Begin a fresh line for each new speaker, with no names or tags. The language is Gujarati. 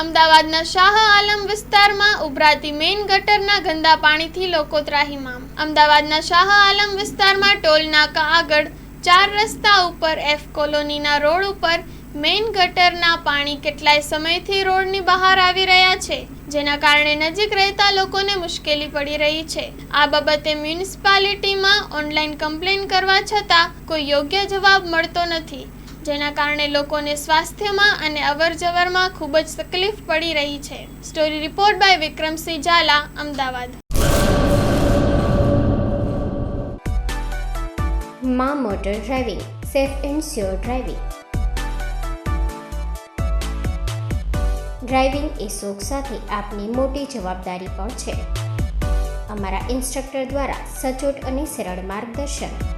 અમદાવાદના શાહ આલમ વિસ્તારમાં ઉભરાતી મેઇન ગટરના ગંદા પાણીથી લોકો ત્રાહીમામ. અમદાવાદના શાહ આલમ વિસ્તારમાં ટોલ નાકા આગળ ચાર રસ્તા ઉપર એફ કોલોનીના રોડ ઉપર મેઇન ગટરના પાણી કેટલાય સમયથી રોડની બહાર આવી રહ્યા છે, જેના કારણે નજીક રહેતા લોકોને મુશ્કેલી પડી રહી છે. આ બાબતે મ્યુનિસિપાલિટીમાં ઓનલાઈન કમ્પ્લેન કરવા છતાં કોઈ યોગ્ય જવાબ મળતો નથી. જેના કારણે લોકોને સ્વાસ્થ્યમાં અને અવરજવરમાં ખૂબ જ તકલીફ પડી રહી છે. Story report by Vikramsinh Zala Ahmedabad.
મા motor driving safe and sure driving driving એ શોખ સાથે આપની મોટી જવાબદારી પણ છે. અમારા ઇન્સ્ટ્રક્ટર દ્વારા સચોટ અને સરળ માર્ગદર્શન